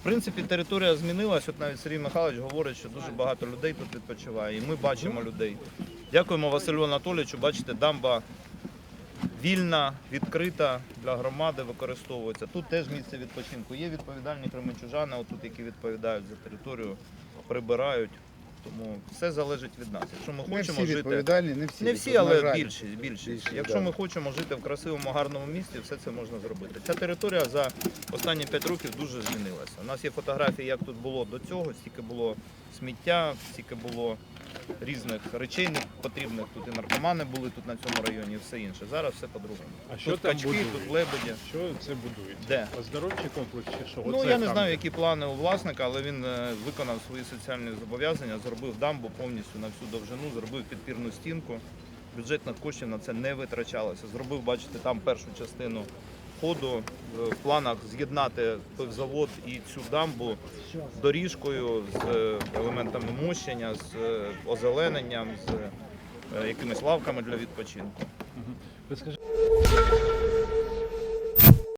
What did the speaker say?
В принципі, територія змінилась. От навіть Сергій Михайлович говорить, що дуже багато людей тут відпочиває, і ми бачимо людей. Дякуємо Василю Анатолійовичу. Бачите, дамба вільна, відкрита для громади, використовується. Тут теж місце відпочинку. Є відповідальні кременчужани, отут, які відповідають за територію, прибирають. Тому все залежить від нас. Якщо ми Не хочемо всі жити. відповідальні, не всі. Не всі, на але жаль. більшість. більшість. Більшість, Якщо да. ми хочемо жити в красивому, гарному місті, все це можна зробити. Ця територія за останні 5 років дуже змінилася. У нас є фотографії, як тут було до цього, стільки було сміття, стільки було різних речей не потрібних. Тут і наркомани були тут на цьому районі, і все інше. Зараз все по-другому. А що Тут там качки, будують? тут лебеді. Що це будують? Де? Оздоровчий комплекс чи що? Ну Оце я не там, знаю, де? які плани у власника, але він е, виконав свої соціальні зобов'язання, зробив дамбу повністю на всю довжину, зробив підпірну стінку. Бюджетних коштів на це не витрачалося. Зробив, бачите, там першу частину ходу. Е, В планах з'єднати пивзавод і цю дамбу доріжкою з е, елементами мощення, з е, озелененням, з якимись лавками для відпочинку. Ви скажіть,